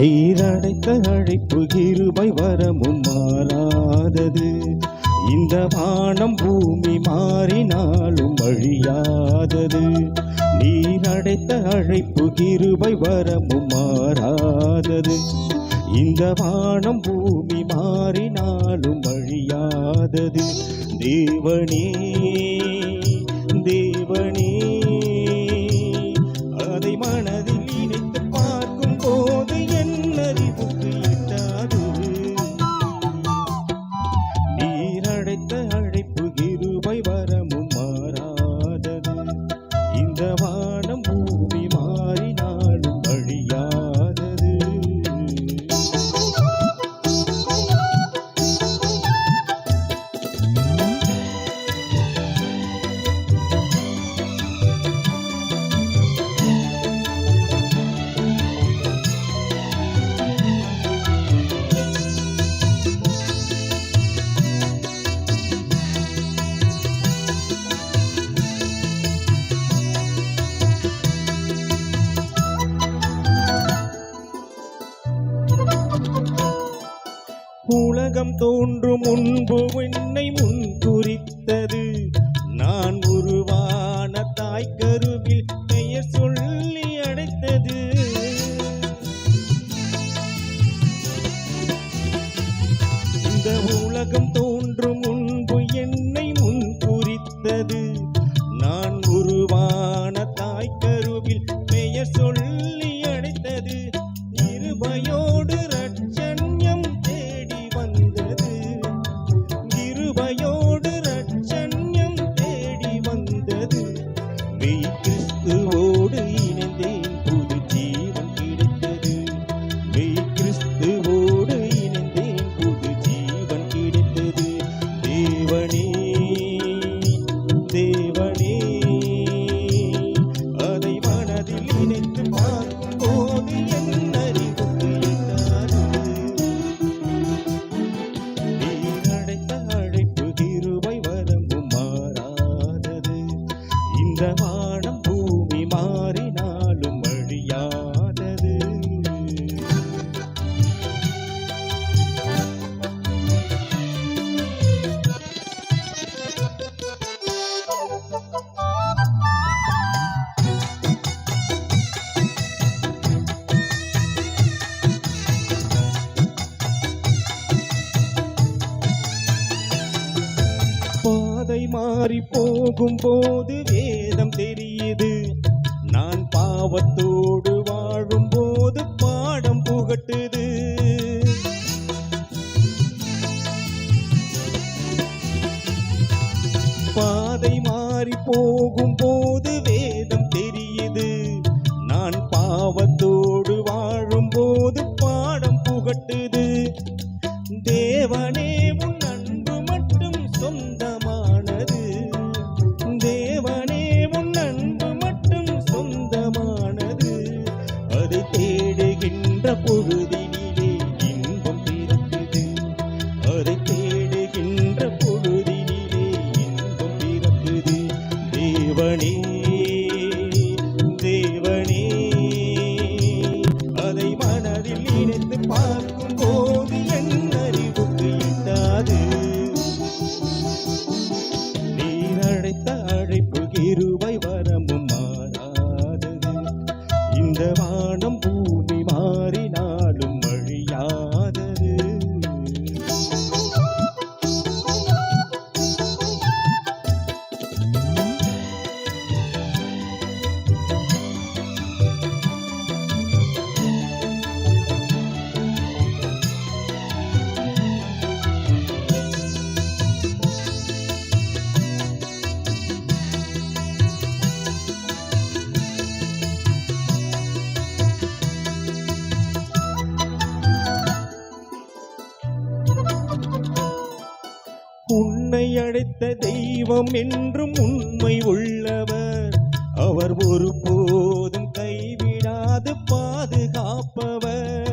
நீரடைத்த அழைப்பு இருபை வரமும் மாறாதது. இந்த வானம் பூமி மாறினாலும் வழியாதது நீரடைத்த அழைப்பு இருபை வரமும் மாறாதது. இந்த வானம் பூமி மாறினாலும் வழியாதது தேவனே உலகம் தோன்றும் முன்பு என்னை முன் குறித்தது. மாறி போகும்போது வேதம் தெரியுது. நான் பாவத்தோடு பணி உன்னை அழைத்த தெய்வம் என்றும் உண்மை உள்ளவர். அவர் ஒரு போதும் கைவிடாது பாதுகாப்பவர்.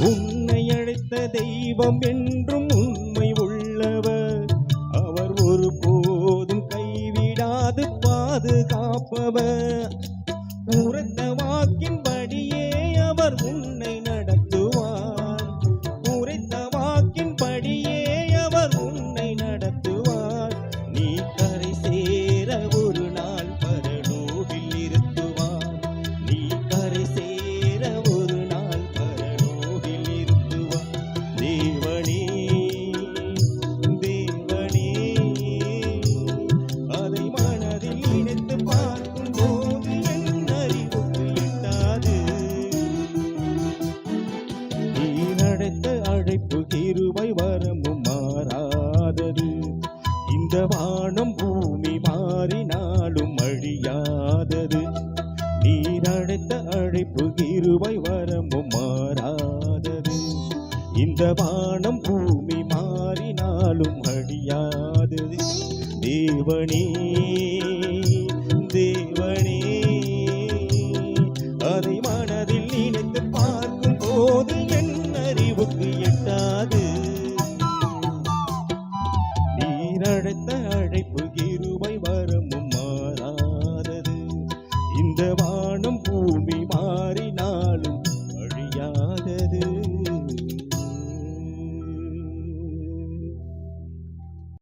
உன்னை அழைத்த தெய்வம் என்றும் உண்மை உள்ளவர். அவர் ஒரு போதும் கைவிடாது பாதுகாப்பவர். நீர் அழைத்த அழைப்பு இருவை வரம்பும் மாறாதது. இந்த வானம் பூமி மாறினாலும் அழியாதது. தேவனே